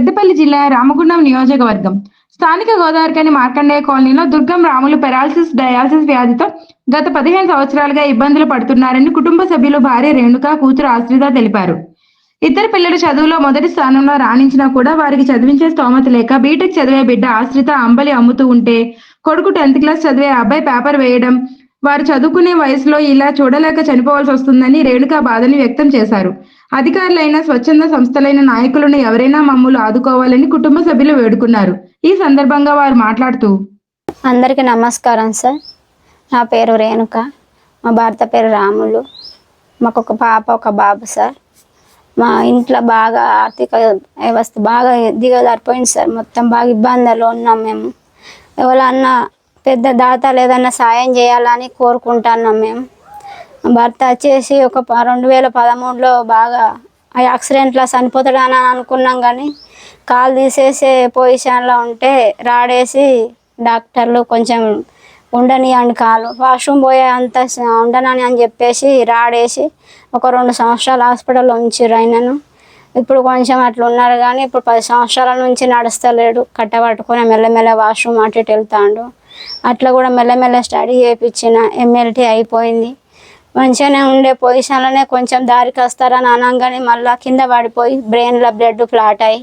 పెద్దపల్లి జిల్లా రామగుండం నియోజకవర్గం. స్థానిక గోదావరికని మార్కండేయ కాలనీలో దుర్గం రాములు పెరాలసిస్ డయాలసిస్ వ్యాధితో గత పదిహేను సంవత్సరాలుగా ఇబ్బందులు పడుతున్నారని కుటుంబ సభ్యులు భార్య రేణుక కూతురు ఆశ్రిత తెలిపారు. ఇద్దరు పిల్లలు చదువులో మొదటి స్థానంలో రాణించినా కూడా వారికి చదివించే స్తోమత లేక బీటెక్ చదివే బిడ్డ ఆశ్రిత అంబలి అమ్ముతూ ఉంటే కొడుకు టెన్త్ క్లాస్ చదివే అబ్బాయి పేపర్ వేయడం వారు చదువుకునే వయసులో ఇలా చూడలేక చనిపోవాల్సి వస్తుందని రేణుక బాధని వ్యక్తం చేశారు. అధికారులైన స్వచ్ఛంద సంస్థలైన నాయకులను ఎవరైనా మమ్మల్ని ఆదుకోవాలని కుటుంబ సభ్యులు వేడుకున్నారు. ఈ సందర్భంగా వారు మాట్లాడుతూ అందరికీ నమస్కారం సార్. నా పేరు రేణుక. మా భర్త పేరు రాములు. మాకు ఒక పాప ఒక బాబు సార్. మా ఇంట్లో బాగా ఆర్థిక వ్యవస్థ బాగా దిగజారిపోయింది సార్. మొత్తం బాగా ఇబ్బందుల్లో ఉన్నాం మేము. ఎవరన్నా పెద్ద దాతలు ఏదైనా సాయం చేయాలని కోరుకుంటున్నాం మేము. భర్త వచ్చేసి ఒక ప- రెండు వేల పదమూడులో బాగా ఆ యాక్సిడెంట్లో చనిపోతాడని అనుకున్నాం కానీ కాలు తీసేసే పొజిషన్లో ఉంటే రాడేసి డాక్టర్లు కొంచెం ఉండని అండి కాలు. వాష్రూమ్ పోయే అంత ఉండనని అని చెప్పేసి రాడేసి ఒక రెండు సంవత్సరాలు హాస్పిటల్లో ఉంచిర్రు ఆయనను. ఇప్పుడు కొంచెం అట్లా ఉన్నారు కానీ ఇప్పుడు పది సంవత్సరాల నుంచి నడుస్తలేడు. కట్టబట్టుకొని మెల్లమెల్ల వాష్రూమ్ అటు ఇటు వెళ్తాడు. అట్లా కూడా మెల్లమెల్ల స్టడీ చేయించిన ఎమ్మెల్టీ అయిపోయింది. మంచిగానే ఉండే పొజిషన్లోనే కొంచెం దారికి వస్తారని అనగానే మళ్ళా కింద పడిపోయి బ్రెయిన్లో బ్లడ్ ఫ్లాట్ అయ్యి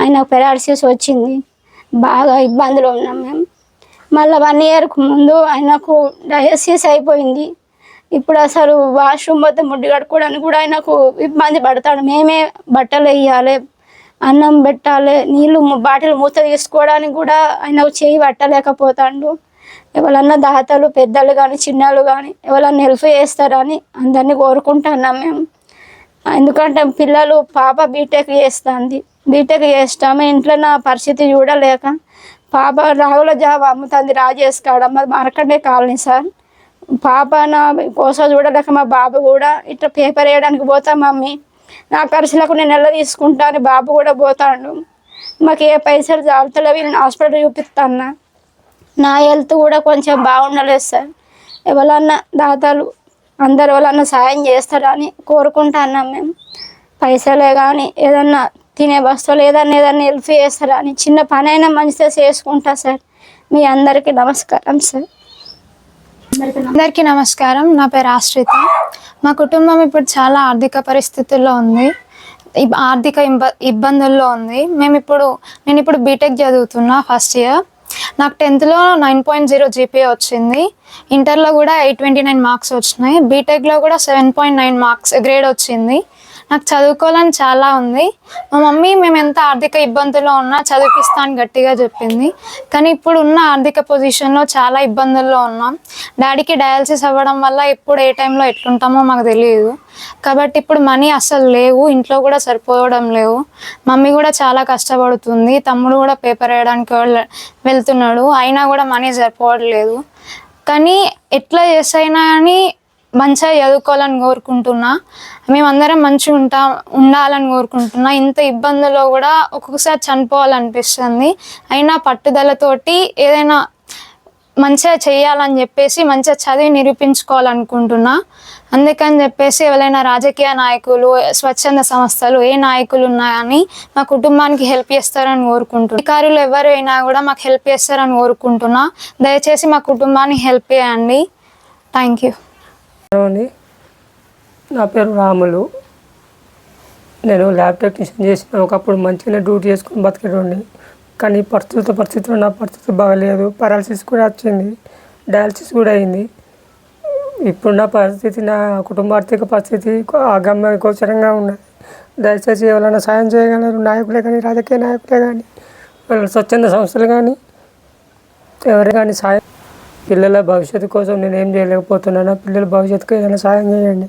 ఆయన పెరాలసిస్ వచ్చింది. బాగా ఇబ్బందులు ఉన్నాం మేము. మళ్ళీ వన్ ఇయర్కు ముందు ఆయనకు డయాసిస్ అయిపోయింది. ఇప్పుడు అసలు వాష్రూమ్ మొత్తం ముడ్డి కడుక్కోవడానికి కూడా ఆయనకు ఇబ్బంది పడతాడు. మేమే బట్టలు వేయాలి అన్నం పెట్టాలి నీళ్ళు బాటిల్ మూత తీసుకోవడానికి కూడా ఆయన చేయి పట్టలేకపోతాడు. ఎవరన్నా దాతలు పెద్దలు కానీ చిన్నలు కానీ ఎవరన్నా హెల్ప్ చేస్తారని అందరినీ కోరుకుంటున్నాం మేము. ఎందుకంటే పిల్లలు పాప బీటెక్ చేస్తుంది. బీటెక్ చేస్తాము ఇంట్లో నా పరిస్థితి చూడలేక పాప రాగుల జాబ్ అమ్ముతుంది రాజేష్ కాడ. మాది మార్కండే కాలనీ సార్. పాప నా కోసం చూడలేక మా బాబు కూడా ఇట్లా పేపర్ వేయడానికి పోతా మమ్మీ. నా ఖర్చులకు నేను నెల తీసుకుంటాను బాబు కూడా పోతాడు. మాకు ఏ పైసలు జాబుతలేవు నేను హాస్పిటల్ చూపిస్తాను నా హెల్త్ కూడా కొంచెం బాగుండలేదు సార్. ఎవరన్నా దాతలు అందరు ఎవరన్నా సాయం చేస్తారని కోరుకుంటున్నాం మేము. పైసలే కానీ ఏదన్నా తినే వస్తువులు ఏదన్నా ఏదన్నా హెల్ప్ చేస్తారని చిన్న పని అయినా మంచిగా చేసుకుంటా సార్. మీ అందరికీ నమస్కారం సార్. అందరికీ నమస్కారం. నా పేరు ఆశ్రిత. మా కుటుంబం ఇప్పుడు చాలా ఆర్థిక పరిస్థితుల్లో ఉంది. ఇబ్- ఆర్థిక ఇబ్బ ఇబ్బందుల్లో ఉంది. మేము ఇప్పుడు నేను ఇప్పుడు బీటెక్ చదువుతున్నా ఫస్ట్ ఇయర్. నాకు టెన్త్లో నైన్ పాయింట్ జీరో జీపీఏ వచ్చింది. ఇంటర్లో కూడా ఎయిట్ ట్వంటీ నైన్ మార్క్స్ వచ్చినాయి. బీటెక్లో కూడా seven point nine marks grade వచ్చింది. నాకు చదువుకోవాలని చాలా ఉంది. మా మమ్మీ మేము ఎంత ఆర్థిక ఇబ్బందుల్లో ఉన్నా చదివిపిస్తా అని గట్టిగా చెప్పింది. కానీ ఇప్పుడు ఉన్న ఆర్థిక పొజిషన్లో చాలా ఇబ్బందుల్లో ఉన్నాం. డాడీకి డయాలసిస్ అవ్వడం వల్ల ఎప్పుడు ఏ టైంలో ఎట్లుంటామో మాకు తెలియదు. కాబట్టి ఇప్పుడు మనీ అస్సలు లేవు. ఇంట్లో కూడా సరిపోవడం లేవు. మమ్మీ కూడా చాలా కష్టపడుతుంది. తమ్ముడు కూడా పేపర్ వేయడానికి వెళ్తున్నాడు. అయినా కూడా మనీ సరిపోవట్లేదు. కానీ ఎట్లా చేసైనా కానీ మంచిగా చదువుకోవాలని కోరుకుంటున్నా. మేమందరం మంచిగా ఉంటా ఉండాలని కోరుకుంటున్నా. ఇంత ఇబ్బందుల్లో కూడా ఒక్కొక్కసారి చనిపోవాలనిపిస్తుంది. అయినా పట్టుదలతోటి ఏదైనా మంచిగా చేయాలని చెప్పేసి మంచిగా చదివి నిరూపించుకోవాలనుకుంటున్నా. అందుకని చెప్పేసి ఎవరైనా రాజకీయ నాయకులు స్వచ్ఛంద సంస్థలు ఏ నాయకులు ఉన్నాయని మా కుటుంబానికి హెల్ప్ చేస్తారని కోరుకుంటున్నా. అధికారులు ఎవరైనా కూడా మాకు హెల్ప్ చేస్తారని కోరుకుంటున్నా. దయచేసి మా కుటుంబాన్ని హెల్ప్ చేయండి. Thank you. అండి. నా పేరు రాములు. నేను ల్యాబ్ టెక్నీషియన్ చేసిన ఒకప్పుడు మంచిగానే డ్యూటీ చేసుకుని బతికేటండి కానీ పరిస్థితులతో పరిస్థితులు నా పరిస్థితి బాగలేదు. పారాలసిస్ కూడా వచ్చింది. డయాలసిస్ కూడా అయింది. ఇప్పుడు నా పరిస్థితి నా కుటుంబ ఆర్థిక పరిస్థితి అగమ్య గోచరంగా ఉన్నది. దయచేసి ఎవరైనా సాయం చేయగలరు? నాయకులే కానీ రాజకీయ నాయకులే కానీ స్వచ్ఛంద సంస్థలు కానీ ఎవరు కానీ సాయం పిల్లల భవిష్యత్తు కోసం నేను ఏం చేయలేకపోతున్నాను పిల్లల భవిష్యత్తుకు ఏదైనా సాయం చేయండి.